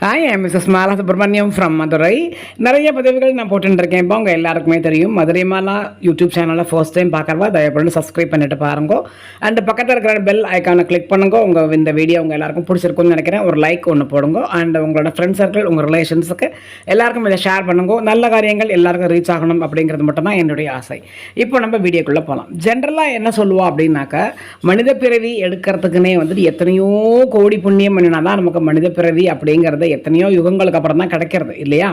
Hi I Mrs Mala Subramaniam from Madurai நிறைய பதவிகள் நான் போட்டுருக்கேன் இப்போ உங்கள் எல்லாருக்குமே தெரியும். மதுரை மாலா யூடியூப் சேனலில் ஃபர்ஸ்ட் டைம் பார்க்குறவா தயவுபடி சப்ஸ்கிரைப் பண்ணிட்டு பாருங்க. அண்ட் பக்கத்தில் இருக்கிற பெல் ஐக்கானை கிளிக் பண்ணுங்க. உங்கள் இந்த வீடியோ உங்கள் எல்லாருக்கும் பிடிச்சிருக்கும்னு நினைக்கிறேன். ஒரு லைக் ஒன்று போடுங்க. அண்ட் உங்களோட ஃப்ரெண்ட் சர்க்கிள் உங்கள் ரிலேஷன்ஸுக்கு எல்லாருக்கும் இதை ஷேர் பண்ணுங்க. நல்ல காரியங்கள் எல்லாருக்கும் ரீச் ஆகணும் அப்படிங்கிறது மட்டும்தான் என்னுடைய ஆசை. இப்போ நம்ம வீடியோக்குள்ளே போகலாம் ஜென்ரலாக என்ன சொல்லுவோம் அப்படின்னாக்கா மனித பிறவி எடுக்கிறதுக்குனே வந்துட்டு எத்தனையோ கோடி புண்ணியம் பண்ணினா தான் நமக்கு மனித பிறவி அப்படிங்கிறது எத்தனையோ யுகங்களுக்கு அப்புறம் தான் கிடைக்கிறது இல்லையா?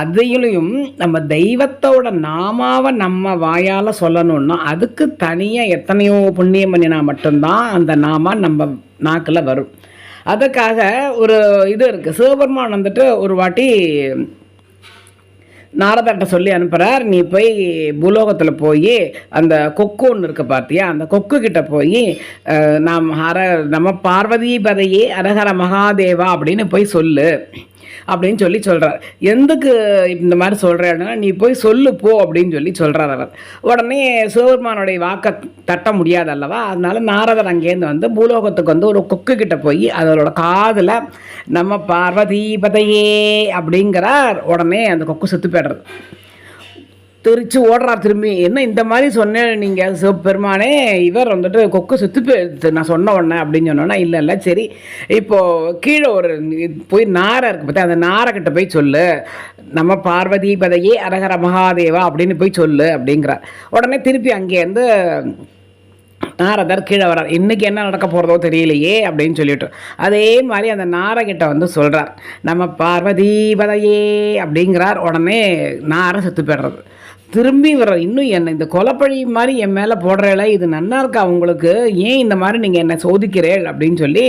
அதையிலையும் நம்ம தெய்வத்தோட நாமாவை நம்ம வாயால் சொல்லணும்னா அதுக்கு தனியாக எத்தனையோ புண்ணியம் பண்ணினா மட்டும்தான் அந்த நாமா நம்ம நாக்கில் வரும். அதுக்காக ஒரு இது இருக்குது சிவபெருமான் வந்துட்டு ஒரு வாட்டி நாரதர்கிட்ட சொல்லி அனுப்புகிறார் நீ போய் பூலோகத்தில் போய் அந்த கொக்கு ஒன்று இருக்கு பார்த்தியா அந்த கொக்கு கிட்ட போய் அஹ், நாம் ஹர நம்ம பார்வதி பதையே அரஹர மகாதேவா அப்படின்னு போய் சொல்லு. அப்படின்னு சொல்லி சொல்கிறார் எதுக்கு இந்த மாதிரி சொல்கிறேன்னா நீ போய் சொல்லு போ அப்படின்னு சொல்லி சொல்கிறார் அவர். உடனே சிவபெருமானுடைய வாக்கை தட்ட முடியாது அல்லவா? அதனால நாரதர் அங்கேருந்து வந்து பூலோகத்துக்கு வந்து ஒரு கொக்கு கிட்ட போய் அதோட காதில் நம்ம பார்வதி பதையே அப்படிங்கிறார். உடனே அந்த கொக்கு செத்து போய்டுறது. தெரிச்சு ஓடுறார் திரும்பி. என்ன இந்த மாதிரி சொன்னேன் நீங்கள் சிவபெருமானே இவர் வந்துட்டு கொக்கு சுத்து போயிடுது நான் சொன்ன உடனே அப்படின்னு சொன்னோன்னா இல்லை இல்லை சரி. இப்போது கீழே ஒரு போய் நாரை இருக்கு பார்த்தா அந்த நாரக்கிட்ட போய் சொல்லு. நம்ம பார்வதி பதையே அரகர மகாதேவா அப்படின்னு போய் சொல்லு அப்படிங்கிறார். உடனே திருப்பி அங்கேருந்து நாரதர் கீழே வரார் இன்றைக்கி என்ன நடக்க போகிறதோ தெரியலையே அப்படின்னு சொல்லிட்டு. அதே மாதிரி அந்த நாரகிட்ட வந்து சொல்கிறார் நம்ம பார்வதி பதையே அப்படிங்கிறார். உடனே நாரை செத்து போய்டுறது. திரும்பி வர இன்னும் என்ன இந்த கொலப்பழி மாதிரி என் மேலே போடுறேல இது நன்னா இருக்கா உங்களுக்கு? ஏன் இந்த மாதிரி நீங்கள் என்னை சோதிக்கிறேள் அப்படின்னு சொல்லி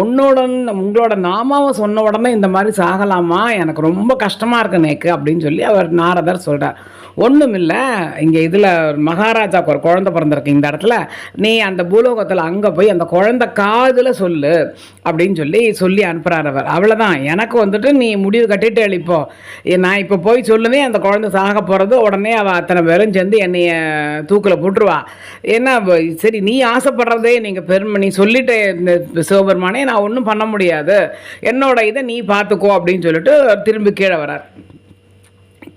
உன்னோட உங்களோட நாமாவை சொன்ன உடனே இந்த மாதிரி சாகலாமா? எனக்கு ரொம்ப கஷ்டமாக இருக்கு நேக்கு அப்படின்னு சொல்லி அவர் நாரதர் சொல்கிறார் ஒன்றும் இல்லை இங்கே இதில் மகாராஜாவுக்கு ஒரு குழந்தை பிறந்திருக்கு இந்த இடத்துல. நீ அந்த பூலோகத்தில் அங்கே போய் அந்த குழந்தை காதில் சொல்லு அப்படின்னு சொல்லி சொல்லி அனுப்புகிறார் அவர். அவ்வளோதான் எனக்கு வந்துட்டு நீ முடிவு கட்டிட்டு எழுப்போ. நான் இப்போ போய் சொல்லுவேன் அந்த குழந்தை சாக போகிறது உடனே அவள் அத்தனை பேரும் சேர்ந்து என்னைய தூக்கில் போட்டுருவா. ஏன்னா சரி நீ ஆசைப்படுறதே நீங்கள் பெருமை நீ சொல்லிட்டு இந்த சிவபெருமானே நான் ஒன்றும் பண்ண முடியாது. என்னோட இதை நீ பார்த்துக்கோ அப்படின்னு சொல்லிட்டு திரும்பி கீழே வரார்.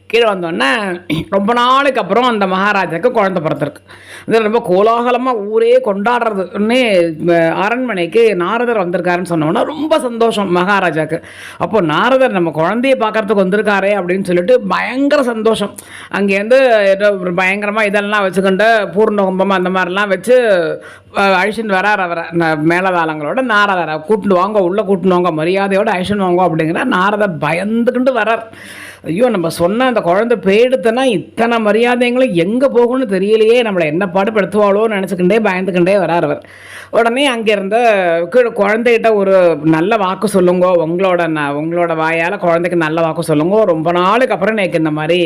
கீழே வந்தோடனே ரொம்ப நாளுக்கு அப்புறம் அந்த மகாராஜாவுக்கு குழந்தை பிறந்திருக்கு. இது ரொம்ப கோலாகலமாக ஊரே கொண்டாடுறதுன்னே அஹ், அரண்மனைக்கு நாரதர் வந்திருக்காருன்னு சொன்னோன்னா ரொம்ப சந்தோஷம் மகாராஜாவுக்கு அப்போ நாரதர் நம்ம குழந்தைய பார்க்கறதுக்கு வந்திருக்காரே அப்படின்னு சொல்லிட்டு பயங்கர சந்தோஷம். அங்கேருந்து ஏதோ பயங்கரமாக இதெல்லாம் வச்சுக்கிண்டு பூர்ண கும்பம் அந்த மாதிரிலாம் வச்சு அழிச்சுன்னு வரார் அவரை. ந- மேலதாளங்களோட நாரதரை கூட்டிட்டு வாங்க உள்ளே கூட்டிட்டு வாங்க மரியாதையோட அழிச்சுன்னு வாங்க அப்படிங்கிற நாரதர் பயந்துக்கிட்டு வரார். ஐயோ நம்ம சொன்ன அந்த குழந்தை போயிடுத்துனா இத்தனை மரியாதைங்களும் எங்கே போகும்னு தெரியலையே நம்மளை என்ன பாடுபடுத்துவாளோன்னு நினச்சிக்கிண்டே பயந்துக்கிட்டே வரார் அவர். உடனே அங்கேருந்து கீழே குழந்தைகிட்ட ஒரு நல்ல வாக்கு சொல்லுங்க உங்களோட ந- உங்களோட வாயால் குழந்தைக்கு நல்ல வாக்கு சொல்லுங்க ரொம்ப நாளுக்கு அப்புறம் எனக்கு இந்த மாதிரி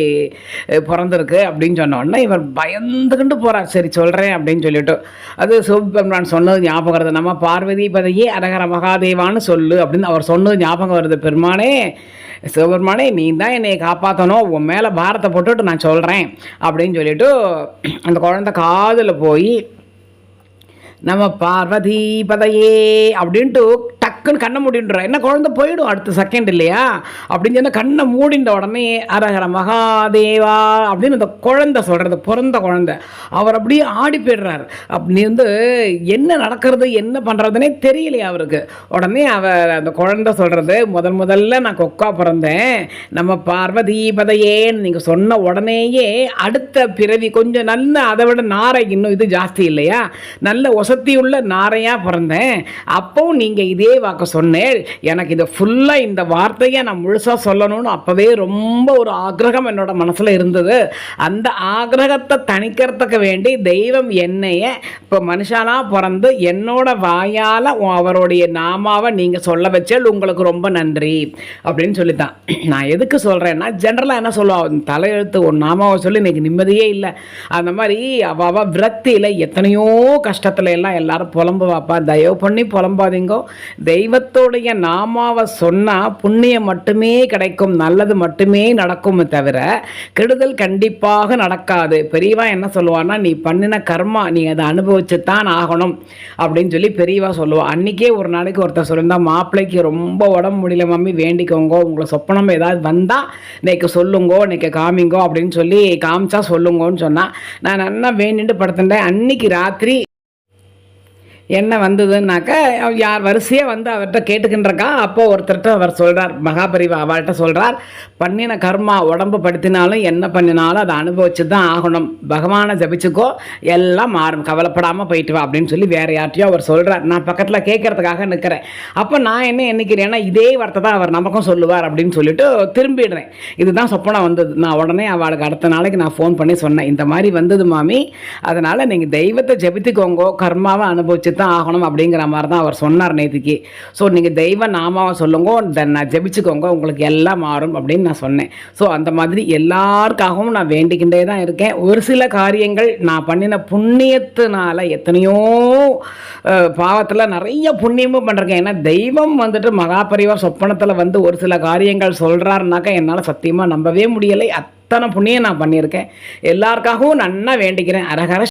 பிறந்திருக்கு அப்படின்னு சொன்ன உடனே இவர் பயந்துக்கிட்டு போகிறார் சரி சொல்கிறேன் அப்படின்னு சொல்லிட்டு. அது சிவபெருமான் சொன்னது ஞாபகம் வருது. நம்ம பார்வதி பதையே அரகர மகாதேவான்னு சொல்லு அப்படின்னு அவர் சொன்னது ஞாபகம் வருது. பெருமானே சிவபெருமானே நீ தான் என்னை காப்பாற்றணும் உன் மேலே பாரத்தை போட்டுட்டு நான் சொல்கிறேன் அப்படின்னு சொல்லிட்டு அந்த குழந்தை காதில் போய் நம்ம பார்வதி பதையே அப்படின்ட்டு டக்குன்னு கண்ணை மூடின்ற. என்ன குழந்தை போயிடும் அடுத்த செகண்ட் இல்லையா? அப்படின்னு சொன்னா கண்ணை மூடின்ற உடனே அரகர மகாதேவா அப்படின்னு அந்த குழந்தை சொல்கிறது பிறந்த குழந்தை. அவர் அப்படியே ஆடி போயிடுறாரு. அப்படி வந்து என்ன நடக்கிறது என்ன பண்ணுறதுனே தெரியலையா அவருக்கு. உடனே அவர் அந்த குழந்தை சொல்கிறது முதல் முதல்ல நான் கொக்கா பிறந்தேன். நம்ம பார்வதி பதையேன்னு நீங்கள் சொன்ன உடனேயே அடுத்த பிறவி கொஞ்சம் நல்ல அதை விட நாரை இன்னும் இது ஜாஸ்தி இல்லையா? நல்ல ஒசத்தியுள்ள நாரையாக பிறந்தேன். அப்போவும் நீங்கள் இதே பார்க்க சொன்னேன். எனக்கு இதை ஃபுல்லாக இந்த வார்த்தையை நான் முழுசாக சொல்லணும்னு அப்போவே ரொம்ப ஒரு ஆக்ரகம் என்னோட மனசில் இருந்தது. அந்த ஆக்ரகத்தை தணிக்கிறதுக்கு வேண்டி தெய்வம் என்னைய இப்போ மனுஷனாக பிறந்து என்னோட வாயால் அவருடைய நாமாவை நீங்கள் சொல்ல வச்சால் உங்களுக்கு ரொம்ப நன்றி அப்படின்னு சொல்லித்தான். நான் எதுக்கு சொல்கிறேன்னா ஜென்ரலாக என்ன சொல்லுவா? தலையெழுத்து ஒரு நாமாவை சொல்லி இன்னைக்கு நிம்மதியே இல்லை. அந்த மாதிரி அவள் விரக்தியில் எத்தனையோ கஷ்டத்துல எல்லாம் எல்லாரும் புலம்புவாப்பா. தயவு பண்ணி புலம்பாதீங்கோ. தெய்வத்தோடைய நாமாவை சொன்னால் புண்ணியம் மட்டுமே கிடைக்கும் நல்லது மட்டுமே நடக்குமே தவிர கெடுதல் கண்டிப்பாக நடக்காது. பெரியவா என்ன சொல்லுவான்னா நீ பண்ணின கர்மா நீ அதை அனுபவிச்சு தான் ஆகணும். அப்படின்னு சொல்லி பெரியவா சொல்லுவாள் அன்றைக்கே ஒரு நாளைக்கு ஒருத்தர் சொல்லியிருந்தா மாப்பிள்ளைக்கு ரொம்ப உடம்பு முடியல மம்மி வேண்டிக்கோங்க உங்களை சொப்பனம் ஏதாவது வந்தால் இன்னைக்கு சொல்லுங்கோ இன்னைக்கு காமிங்கோ அப்படின்னு சொல்லி காமிச்சா சொல்லுங்கோன்னு சொன்னால் நான் நல்லா வேண்டிட்டு படுத்துட்டேன் அன்னைக்கு ராத்திரி என்ன வந்ததுன்னாக்கா யார் வரிசையாக வந்து அவர்கிட்ட கேட்டுக்கின்றக்கா அப்போ ஒருத்தர்கிட்ட அவர் சொல்கிறார் மகாபரிவா அவள்கிட்ட சொல்கிறார் பண்ணின கர்மா உடம்பு படுத்தினாலும் என்ன பண்ணினாலும் அதை அனுபவிச்சு தான் ஆகணும். பகவானை ஜபிச்சுக்கோ எல்லாம் மாறும். கவலைப்படாமல் போயிட்டு வா அப்படின்னு சொல்லி வேறு யார்ட்டையும் அவர் சொல்கிறார் நான் பக்கத்தில் கேட்கறதுக்காக நிற்கிறேன் அப்போ நான் என்ன எண்ணிக்கிறேன்னா இதே வார்த்தை தான் அவர் நமக்கும் சொல்லுவார் அப்படின்னு சொல்லிட்டு திரும்பிடுறேன். இதுதான் சொப்பனம் வந்தது. நான் உடனே அவளுக்கு அடுத்த நாளைக்கு நான் ஃபோன் பண்ணி சொன்னேன். இந்த மாதிரி வந்தது மாமி. அதனால் நீங்கள் தெய்வத்தை ஜெபித்துக்கோங்கோ கர்மாவை அனுபவிச்சு தான் ஆகணும் அப்படிங்கிற மாதிரி தான் அவர் சொன்னார் நேற்றுக்கு ஸோ நீங்கள் தெய்வ நாமாவை சொல்லுங்க தென் நான் ஜெபிச்சுக்கோங்க உங்களுக்கு எல்லாம் மாறும் அப்படின்னு நான் சொன்னேன். ஸோ அந்த மாதிரி எல்லாருக்காகவும் நான் வேண்டிக்கிட்டே தான் இருக்கேன். ஒரு சில காரியங்கள் நான் பண்ணின புண்ணியத்தினால எத்தனையோ பாவத்தில் நிறைய புண்ணியமும் பண்ணிருக்கேன். ஏன்னா தெய்வம் வந்துட்டு மகாபரிவா சொப்பனத்தில் வந்து ஒரு சில காரியங்கள் சொல்கிறாருனாக்கா என்னால் சத்தியமாக நம்பவே முடியலை. அத்தனை புண்ணியம் நான் பண்ணியிருக்கேன். எல்லாருக்காகவும் நன்னா வேண்டிக்கிறேன். அரகர